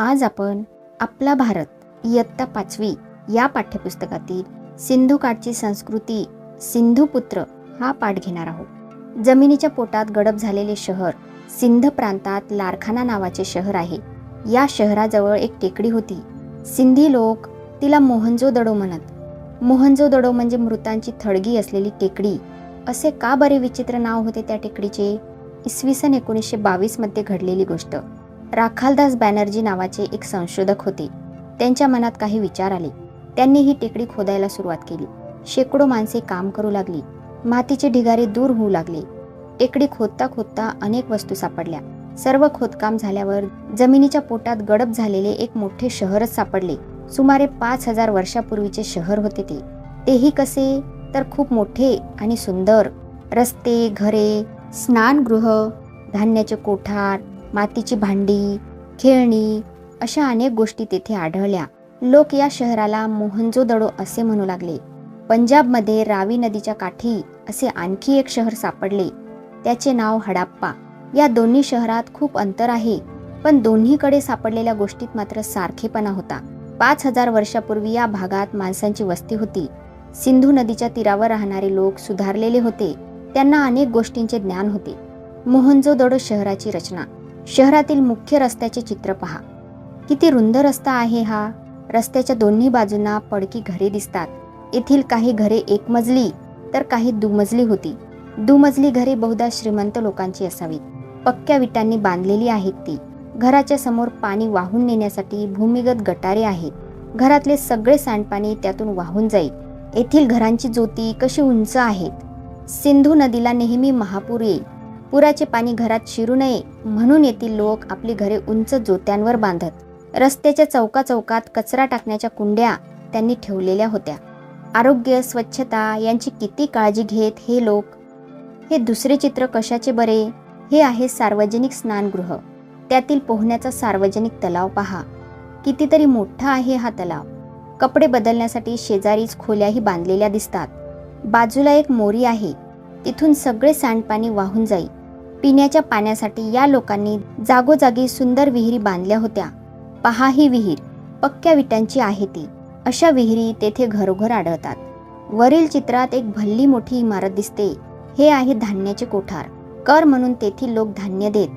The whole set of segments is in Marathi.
आज आपण आपला भारत इयत्ता पाचवी या पाठ्यपुस्तकातील सिंधुकाठची संस्कृती सिंधुपुत्र हा पाठ घेणार आहोत. जमिनीच्या पोटात गडप झालेले शहर सिंध प्रांतात लारखाना नावाचे शहर आहे. या शहराजवळ एक टेकडी होती. सिंधी लोक तिला मोहंजो दडो म्हणत. मोहंजो दडो म्हणजे मृतांची थडगी असलेली टेकडी. असे का बरे विचित्र नाव होते त्या टेकडीचे? इसवी सन एकोणीसशे बावीसमध्ये घडलेली गोष्ट. राखालदास बॅनर्जी नावाचे एक संशोधक होते. त्यांच्या मनात काही विचार आले. त्यांनी ही टेकडी खोदायला सुरुवात केली. शेकडो माणसे काम करू लागली. मातीचे ढिगारे दूर होऊ लागले. टेकडी खोदता खोदता अनेक वस्तू सापडल्या. सर्व खोदकाम झाल्यावर जमिनीच्या पोटात गडप झालेले एक मोठे शहरच सापडले. सुमारे पाच हजार वर्षापूर्वीचे शहर होते ते. तेही कसे? तर खूप मोठे आणि सुंदर. रस्ते घरे स्नानगृह धान्याचे कोठार मातीची भांडी खेळणी अशा अनेक गोष्टी तेथे आढळल्या. लोक या शहराला मोहनजोदडो असे म्हणू लागले. पंजाबमध्ये रावी नदीच्या काठी असे आणखी एक शहर सापडले. त्याचे नाव हडाप्पा. या दोन्ही शहरात खूप अंतर आहे पण दोन्हीकडे सापडलेल्या गोष्टीत मात्र सारखेपणा होता. पाच हजार वर्षापूर्वी या भागात माणसांची वस्ती होती. सिंधू नदीच्या तीरावर राहणारे लोक सुधारलेले होते. त्यांना अनेक गोष्टींचे ज्ञान होते. मोहनजोदडो शहराची रचना. शहरातील मुख्य रस्त्याचे चित्र पहा. किती रुंद रस्ता आहे हा? रस्त्याच्या दोन्ही बाजूंना पडकी घरे दिसतात. येथील काही घरे एकमजली तर काही दुमजली होती. दुमजली घरे बहुधा श्रीमंत लोकांची असावीत. पक्क्या विटांनी बांधलेली आहेत ती. घराच्या समोर पाणी वाहून नेण्यासाठी भूमिगत गटारे आहेत. घरातले सगळे सांडपाणी त्यातून वाहून जाईल. येथील घरांची ज्योती कशी उंच आहेत? सिंधू नदीला नेहमी महापूर येईल. पुराचे पाणी घरात शिरू नये म्हणून येथील लोक आपली घरे उंच जोत्यांवर बांधत. रस्त्याच्या चौका चौकात कचरा टाकण्याच्या कुंड्या त्यांनी ठेवलेल्या होत्या. आरोग्य स्वच्छता यांची किती काळजी घेत हे लोक? हे दुसरे चित्र कशाचे बरे? हे आहे सार्वजनिक स्नानगृह. त्यातील पोहण्याचा सार्वजनिक तलाव पहा. कितीतरी मोठा आहे हा तलाव. कपडे बदलण्यासाठी शेजारीच खोल्याही बांधलेल्या दिसतात. बाजूला एक मोरी आहे. तिथून सगळे सांडपाणी वाहून जाईल पिण्याच्या पाण्यासाठी या लोकांनी जागोजागी सुंदर विहिरी बांधल्या होत्या. पहा ही विहीर पक्क्या विटांची आहे ती. अशा विहिरी तेथे घरोघर आढळतात. वरील चित्रात एक भल्ली मोठी इमारत दिसते. हे आहे धान्याचे कोठार. कर म्हणून तेथील लोक धान्य देत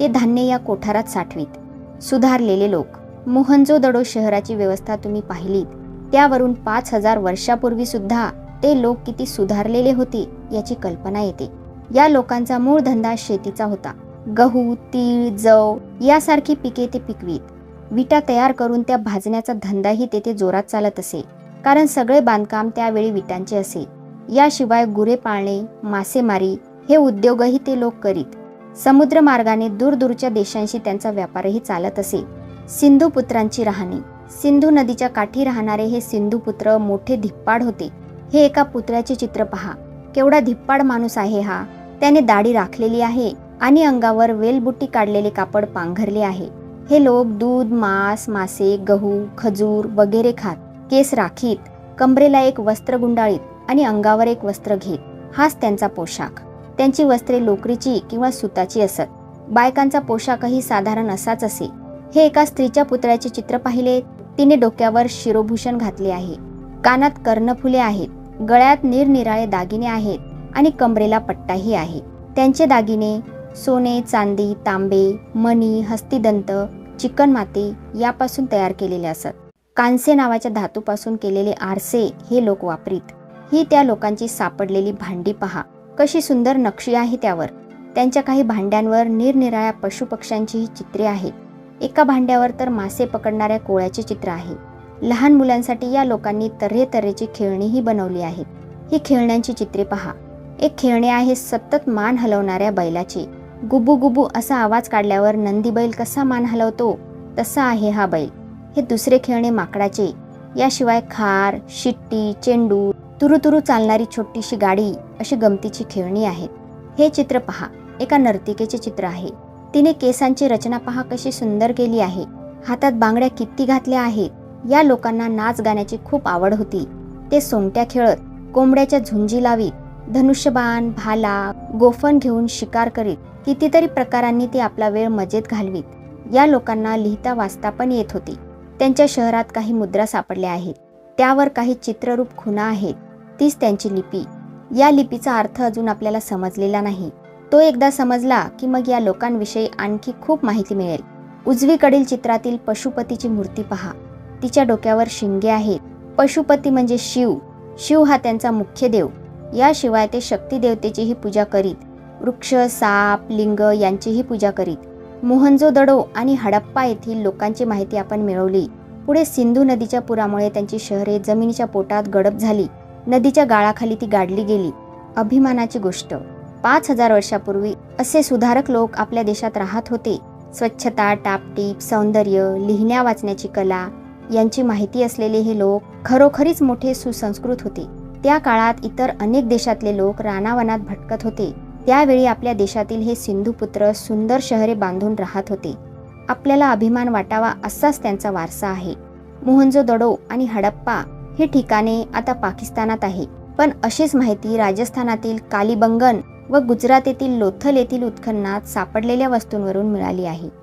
ते धान्य या कोठारात साठवीत. सुधारलेले लोक. मोहनजोदडो शहराची व्यवस्था तुम्ही पाहिलीत. त्यावरून पाच हजार वर्षापूर्वी सुद्धा ते लोक किती सुधारलेले होते याची कल्पना येते. या लोकांचा मूळ धंदा शेतीचा होता. गहू तीळ जव यासारखी पिके ते पिकवीत. विटा तयार करून त्या भाजण्याचा धंदाही तेथे जोरात चालत असे. कारण सगळे बांधकाम त्यावेळी विटांचे असे. याशिवाय गुरे पाळणे मासेमारी हे उद्योगही ते लोक करीत. समुद्र मार्गाने दूरदूरच्या देशांशी त्यांचा व्यापारही चालत असे. सिंधू पुत्रांची राहणी. सिंधू नदीच्या काठी राहणारे हे सिंधू पुत्र मोठे धिप्पाड होते. हे एका पुत्र्याचे चित्र पहा. केवढा धिप्पाड माणूस आहे हा. त्याने दाढी राखलेली आहे आणि अंगावर वेलबुट्टी काढलेले कापड पांघरले आहे. हे लोक दूध मांस मासे गहू खजूर वगैरे खात केस राखीत कमरेला एक वस्त्र गुंडाळीत आणि अंगावर एक वस्त्र घेत. हाच त्यांचा पोशाख. त्यांची वस्त्रे लोकरीची किंवा सुताची असत. बायकांचा पोशाखही साधारण असाच असे. हे एका स्त्रीच्या पुतळ्याचे चित्र पाहिले तिने डोक्यावर शिरोभूषण घातले आहे. कानात कर्णफुले आहेत. गळ्यात निरनिराळे दागिने आहेत. आणि कमरेला पट्टाही आहे. त्यांचे दागिने सोने चांदी तांबे मणी हस्तिदंत चिकणमाती यापासून तयार केलेले असत. कांसे नावाच्या धातूपासून केलेले आरसे हे लोक वापरीत. ही त्या लोकांची सापडलेली भांडी पहा. कशी सुंदर नक्षी आहे त्यावर. त्यांच्या काही भांड्यांवर निरनिराळ्या पशुपक्ष्यांचीही चित्रे आहेत. एका भांड्यावर तर मासे पकडणाऱ्या कोळ्याचे चित्र आहे. लहान मुलांसाठी या लोकांनी तऱ्हे तऱ्हेची खेळणीही बनवली आहेत. ही खेळण्यांची चित्रे पहा. एक खेळणे आहे सतत मान हलवणाऱ्या बैलाचे. गुबू गुबू असा आवाज काढल्यावर नंदी बैल कसा मान हलवतो तसा आहे हा बैल. हे दुसरे खेळणे माकडाचे. याशिवाय खार शिट्टी चेंडू तुरुतुरू चालणारी छोटीशी गाडी अशी गमतीची खेळणी आहेत. हे चित्र पहा. एका नर्तिकेचे चित्र आहे. तिने केसांची रचना पहा कशी सुंदर केली आहे. हातात बांगड्या किती घातल्या आहेत. या लोकांना नाच गाण्याची खूप आवड होती. ते सोंगट्या खेळत कोंबड्याच्या झुंजी लावीत धनुष्यबाण भाला गोफण घेऊन शिकार करीत कितीतरी प्रकारांनी ते आपला वेळ मजेत घालवीत. या लोकांना लिहिता वाचता पण येत होते. त्यांच्या शहरात काही मुद्रा सापडल्या आहेत. त्यावर काही चित्ररूप खुणा आहेत. तीच त्यांची लिपी. या लिपीचा अर्थ अजून आपल्याला समजलेला नाही. तो एकदा समजला की मग या लोकांविषयी आणखी खूप माहिती मिळेल. उजवीकडील चित्रातील पशुपतीची मूर्ती पहा. तिच्या डोक्यावर शिंगे आहेत. पशुपती म्हणजे शिव. शिव हा त्यांचा मुख्य देव. याशिवाय ते शक्ती देवतेचीही पूजा करीत वृक्ष साप लिंग यांचीही पूजा करीत. मोहनजोदडो आणि हडप्पा येथील लोकांची माहिती आपण मिळवली. पुढे सिंधू नदीच्या पुरामुळे त्यांची शहरे जमिनीच्या पोटात गडप झाली. नदीच्या गाळाखाली ती गाडली गेली. अभिमानाची गोष्ट. पाच हजार वर्षापूर्वी असे सुधारक लोक आपल्या देशात राहत होते. स्वच्छता टापटीप सौंदर्य लिहिण्या वाचण्याची कला यांची माहिती असलेले हे लोक खरोखरीच मोठे सुसंस्कृत होते. त्या काळात इतर अनेक देशातले लोक रानावनात भटकत होते. त्यावेळी आपल्या देशातील हे सिंधुपुत्र सुंदर शहरे बांधून राहत होते. आपल्याला अभिमान वाटावा असाच त्यांचा वारसा आहे. मोहनजो दडो आणि हडप्पा हे ठिकाणे आता पाकिस्तानात आहे. पण अशीच माहिती राजस्थानातील कालीबंगन व गुजरात येथील लोथल येथील उत्खननात सापडलेल्या वस्तूंवरून मिळाली आहे.